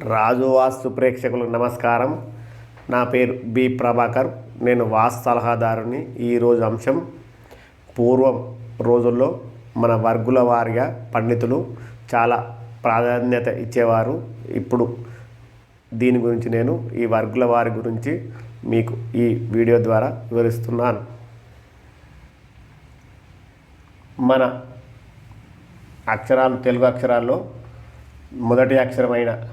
రాజు వాస్తు ప్రేక్షకులకు నమస్కారం. నా పేరు బి ప్రభాకర్. నేను వాస్తు సలహాదారుని. ఈరోజు అంశం పూర్వం రోజుల్లో మన వర్గుల వారిగా పండితులు చాలా ప్రాధాన్యత ఇచ్చేవారు. ఇప్పుడు దీని గురించి నేను ఈ వర్గుల వారి గురించి మీకు ఈ వీడియో ద్వారా వివరిస్తున్నాను. మన అక్షరాలు తెలుగు అక్షరాల్లో మొదటి అక్షరమైన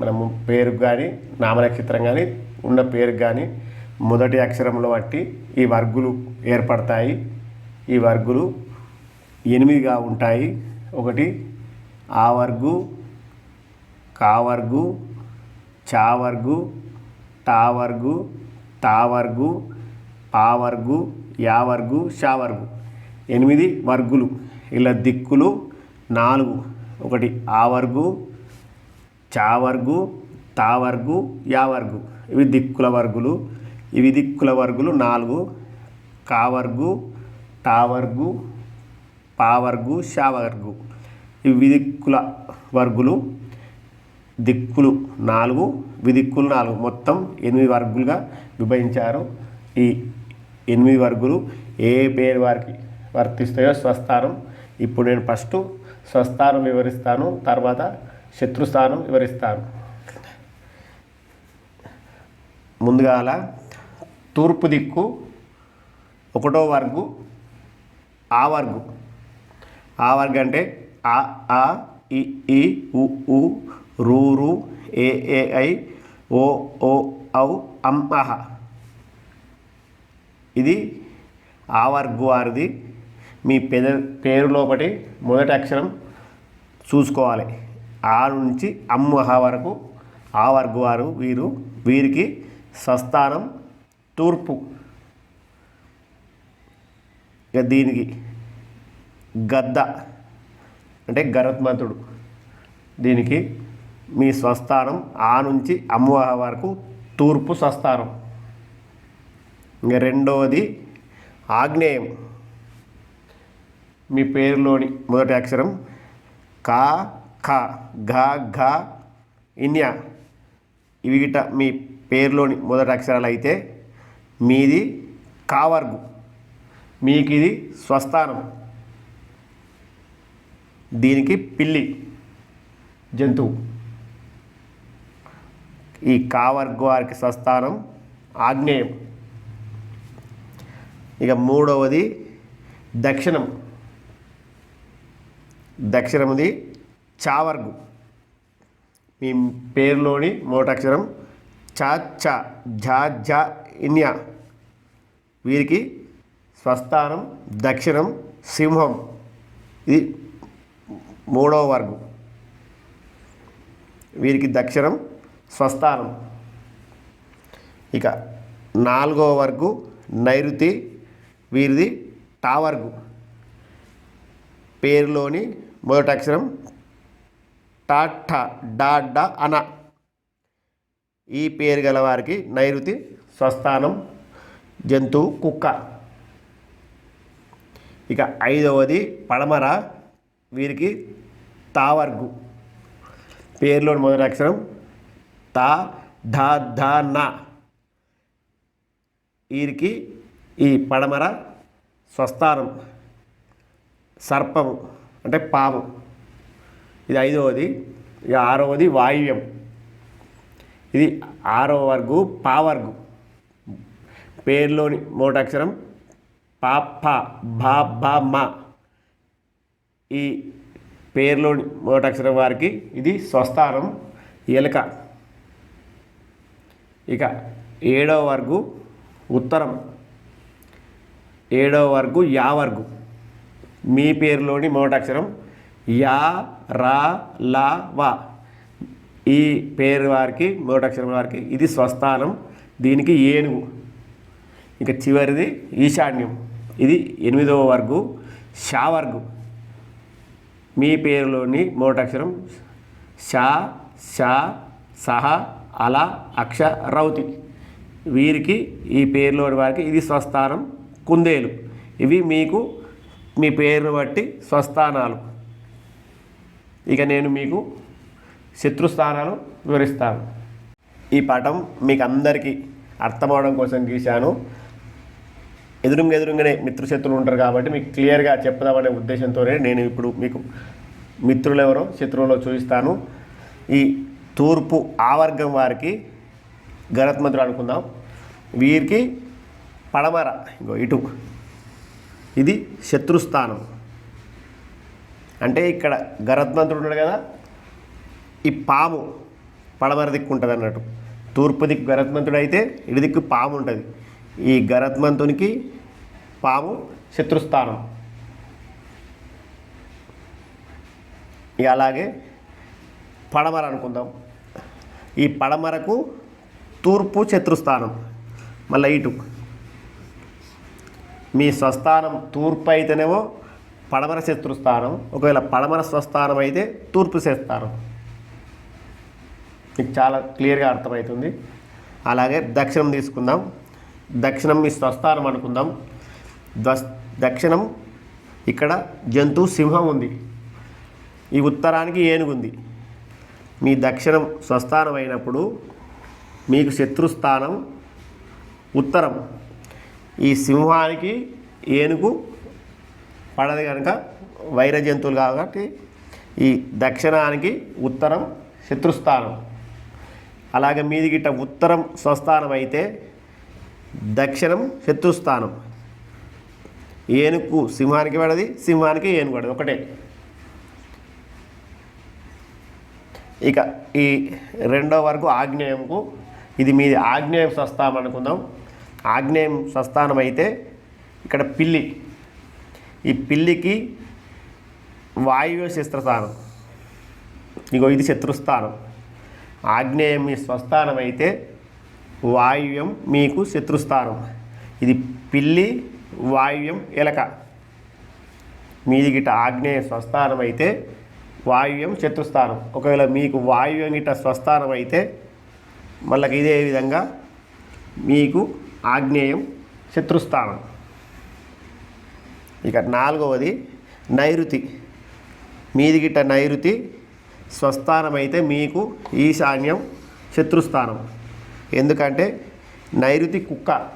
మనము పేరుకు కానీ నామనక్షత్రం కానీ ఉన్న పేరుకు కానీ మొదటి అక్షరంలో బట్టి ఈ వర్గులు ఏర్పడతాయి. ఈ వర్గులు ఎనిమిదిగా ఉంటాయి. ఒకటి ఆ వర్గు కా వర్గు చా వర్గు టా వర్గు తా వర్గు పా వర్గు యా వర్గు షా వర్గు. ఎనిమిది వర్గులు. ఇలా దిక్కులు నాలుగు. ఒకటి ఆ వర్గు చా వర్గు తా వర్గు యా వర్గు ఇవి దిక్కుల వర్గులు. ఇవి దిక్కుల వర్గులు నాలుగు. కా వర్గు టా వర్గు పా వర్గు షా వర్గు ఇవి విదిక్కుల వర్గులు. దిక్కులు నాలుగు విదిక్కులు నాలుగు. మొత్తం ఎనిమిది వర్గులుగా విభజించారు. ఈ ఎనిమిది వర్గులు ఏ పేరు వారికి వర్తిస్తాయో స్వస్థానం. ఇప్పుడు నేను ఫస్ట్ స్వస్థానం వివరిస్తాను. తర్వాత శత్రుస్థానం వివరిస్తారు. ముందుగాల తూర్పు దిక్కు ఒకటో వర్గు ఆ వర్గు. ఆ వర్గు అంటే ఆ ఆ ఇ ఈ ఉ ఉ రూ రు ఏ ఏ ఐ ఓ ఓ ఔ అం అహ. ఇది ఆ వర్గు వారిది. మీ పెద పేరులోపటి మొదటి అక్షరం చూసుకోవాలి. ఆ నుంచి అమ్మహ వరకు ఆ వర్గ వారు వీరు వీరికి స్వస్థానం తూర్పు. ఇక దీనికి గద్ద అంటే గరత్మంతుడు. దీనికి మీ స్వస్థానం ఆ నుంచి అమ్మవాహ వరకు తూర్పు స్వస్థానం. ఇంకా రెండవది ఆగ్నేయం. మీ పేరులోని మొదటి అక్షరం కా ఖ ఘ ఘ ఇన్యా. ఇవి గిట మీ పేరులోని మొదటి అక్షరాలు అయితే మీది కావర్గు మీకు ఇది స్వస్థానం. దీనికి పిల్లి జంతువు. ఈ కావర్గు వారికి స్వస్థానం ఆగ్నేయం. ఇక మూడవది దక్షిణం. దక్షిణముది చావర్గు. మీ పేరులోని మోటాక్షరం చా చ ఝా ఝా ఇన్యా. వీరికి స్వస్థానం దక్షిణం సింహం. ఇది మూడవ వర్గం. వీరికి దక్షిణం స్వస్థానం. ఇక నాలుగవ వర్గు నైరుతి. వీరిది టావర్గు. పేరులోని మొదటి అక్షరం టా డాడ్డ అన. ఈ పేరు గల వారికి నైరుతి స్వస్థానం జంతువు కుక్క. ఇక ఐదవది పడమర వీరికి తావర్గు. పేరులోని మొదటి అక్షరం తా ఢ ధ నా. వీరికి ఈ పడమర స్వస్థానం సర్పము అంటే పాము. ఇది ఐదవది ఇక ఆరవది వాయువ్యం. ఇది ఆరవ వర్గు పావర్గు పేర్లోని మోటాక్షరం పా ప భా భా మా. ఈ పేర్లోని మోటాక్షరం వారికి ఇది స్వస్థానం ఎలుక. ఇక ఏడవ వర్గు ఉత్తరం. ఏడవ వర్గు యా వర్గు. మీ పేరులోని మోటాక్షరం యా రా లా వా. ఈ పేరు వారికి మోటాక్షరం వారికి ఇది స్వస్థానం. దీనికి ఏనుగు. ఇక చివరిది ఈశాన్యం. ఇది ఎనిమిదవ వర్గు షా వర్గు. మీ పేరులోని మూటక్షరం షా షా సహ అల అక్ష రౌతి. వీరికి ఈ పేరులోని వారికి ఇది స్వస్థానం. కుందేలు. ఇవి మీకు మీ పేరును బట్టి స్వస్థానాలు. ఇక నేను మీకు శత్రుస్థానాలు వివరిస్తాను. ఈ పాఠం మీకు అందరికీ అర్థమవడం కోసం గీశాను. ఎదురుంగా ఎదురుంగానే మిత్రుశత్రులు ఉంటారు కాబట్టి మీకు క్లియర్గా చెప్దామనే ఉద్దేశంతోనే నేను ఇప్పుడు మీకు మిత్రులు ఎవరో శత్రువులో చూపిస్తాను. ఈ తూర్పు ఆవర్గం వారికి గరత్మంతుడు అనుకుందాం. వీరికి పడమర ఇంకో ఇటు. ఇది శత్రుస్థానం. అంటే ఇక్కడ గరత్మంతుడు ఉన్నాడు కదా ఈ పాము పడమర దిక్కు ఉంటుంది అన్నట్టు. తూర్పు దిక్కు గరత్మంతుడు అయితే ఇటు దిక్కు పాము ఉంటుంది. ఈ గరత్మంతునికి పాము శత్రుస్థానం. ఇక అలాగే పడమర అనుకుందాం. ఈ పడమరకు తూర్పు శత్రుస్థానం. మళ్ళీ ఇటు. మీ స్వస్థానం తూర్పు అయితేనేమో పడమర శత్రుస్థానం ఒకవేళ పడమర స్వస్థానం అయితే తూర్పు శత్రుస్థానం మీకు చాలా క్లియర్గా అర్థమవుతుంది. అలాగే దక్షిణం తీసుకుందాం. దక్షిణం మీ స్వస్థానం అనుకుందాం. దస్ దక్షిణం ఇక్కడ జంతు సింహం ఉంది. ఈ ఉత్తరానికి ఏనుగుంది మీ దక్షిణం స్వస్థానం అయినప్పుడు మీకు శత్రుస్థానం ఉత్తరం. ఈ సింహానికి ఏనుగు పడదు కనుక వైర జంతువులు కాబట్టి ఈ దక్షిణానికి ఉత్తరం శత్రుస్థానం. అలాగే మీది గిట్ట ఉత్తరం స్వస్థానం అయితే దక్షిణం శత్రుస్థానం. ఏనుగు సింహానికి పడది సింహానికి ఏనుగు పడదు ఒకటే. ఇక ఈ రెండో వరకు ఆగ్నేయంకు ఇది మీది ఆగ్నేయం స్వస్థానం అనుకుందాం. ఆగ్నేయం స్వస్థానం అయితే ఇక్కడ పిల్లి ఈ పిల్లికి వాయువ్య శస్త్రస్థానం. ఇగో ఇది శత్రుస్థానం. ఆగ్నేయం మీ స్వస్థానం అయితే వాయువ్యం మీకు శత్రుస్థానం. ఇది పిల్లి వాయువ్యం ఎలక. మీది గిట ఆగ్నేయ స్వస్థానం అయితే వాయువ్యం శత్రుస్థానం. ఒకవేళ మీకు వాయువ్యం గిట స్వస్థానం అయితే మళ్ళీ ఇదే విధంగా మీకు ఆగ్నేయం శత్రుస్థానం. ఇక నాలుగవది నైరుతి. మీది గిట్ట నైరుతి స్వస్థానం అయితే మీకు ఈశాన్యం శత్రుస్థానం. ఎందుకంటే నైరుతి కుక్క.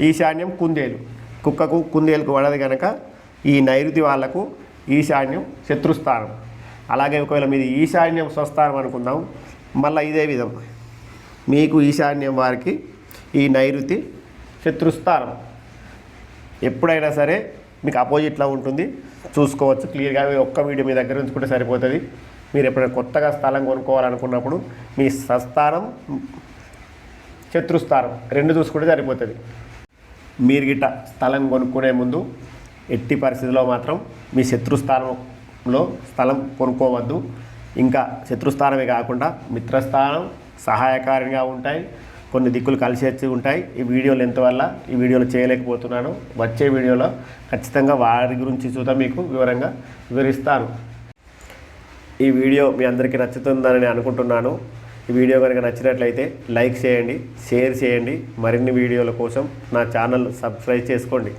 ఈశాన్యం కుందేలు. కుక్కకు కుందేలుకు పడదు కనుక ఈ నైరుతి వాళ్ళకు ఈశాన్యం శత్రుస్థానం. అలాగే ఒకవేళ మీది ఈశాన్యం స్వస్థానం అనుకుందాం మళ్ళీ ఇదే విధం. మీకు ఈశాన్యం వారికి ఈ నైరుతి శత్రుస్థానం. ఎప్పుడైనా సరే మీకు అపోజిట్లో ఉంటుంది. చూసుకోవచ్చు క్లియర్గా ఒక్క వీడియో మీ దగ్గర ఉంచుకుంటే సరిపోతుంది. మీరు ఎప్పుడైనా కొత్తగా స్థలం కొనుక్కోవాలనుకున్నప్పుడు మీ స్వస్థానం శత్రుస్థానం రెండు చూసుకుంటే సరిపోతుంది. మీరు గిట్ట స్థలం కొనుక్కునే ముందు ఎట్టి పరిస్థితిలో మాత్రం మీ శత్రుస్థానంలో స్థలం కొనుక్కోవద్దు. ఇంకా శత్రుస్థానమే కాకుండా మిత్రస్థానం సహాయకారిగా ఉంటాయి. కొన్ని దిక్కులు కలిసి వచ్చి ఉంటాయి. ఈ వీడియో లెంత్ వల్ల ఈ వీడియోలో చేయలేకపోతున్నాను. వచ్చే వీడియోలో ఖచ్చితంగా వారి గురించి చూద్దాం మీకు వివరంగా వివరిస్తాను. ఈ వీడియో మీ అందరికీ నచ్చుతుందని అనుకుంటున్నాను. ఈ వీడియో కనుక నచ్చినట్లయితే లైక్ చేయండి షేర్ చేయండి. మరిన్ని వీడియోల కోసం నా ఛానల్ సబ్స్క్రైబ్ చేసుకోండి.